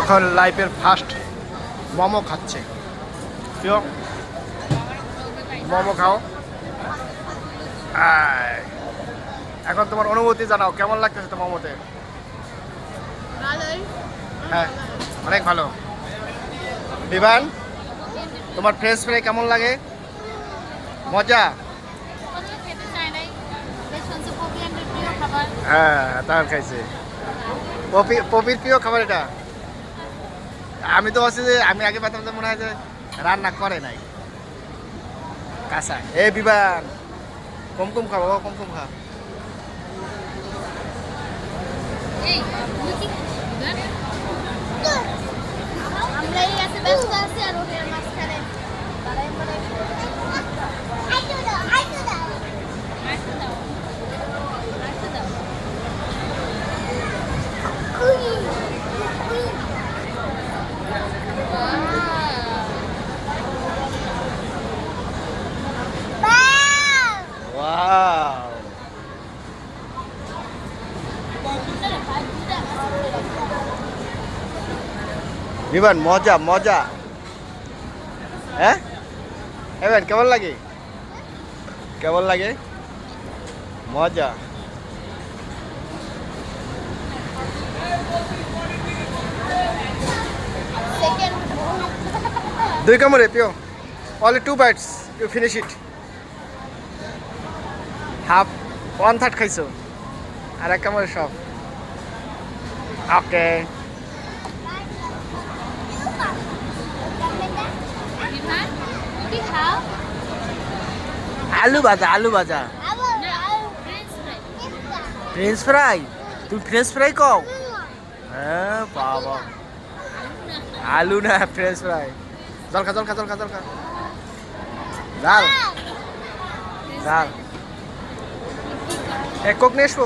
এখন লাইফের ফার্স্ট মোমো খাচ্ছে। কেউ মোমো খাও। এখন তোমার অনুভূতি জানাও কেমন লাগতেছে তোমার মোমোতে? হ্যাঁ অনেক ভালো। বিমান তোমার ফ্রেঞ্চ ফ্রাই কেমন লাগে? মজা? প্রিয় হ্যাঁ তার খাইছে। পপি পপির প্রিয় খাবার এটা? আমি তো আছি যে আমি আগে পেতাম যে মনে হয় যে রান্না করে নাই। কাঁচা। এ বিবান, কম কম খাব কম কম খা। এই, তুমি কি আমরা এই আছে ব্যস্ত আছি। বিমান মজা মজা। হ্যাঁ? এবার কেমন লাগে? কেমন লাগে? মজা। দুই কামড়ে পিও only two bites you finish it half one third খাইছো। আর এক কামড়ে সব। খাও আলু ভাজা আলু ভাজা। ফ্রেঞ্চ ফ্রাই তুমি ফ্রেঞ্চ ফ্রাই কও? হ্যাঁ বাবা। আলু না ফ্রেঞ্চ ফ্রাই জল খা জল খা জল খা জল খা। ডাল ডাল এক কোক নিয়ে আসব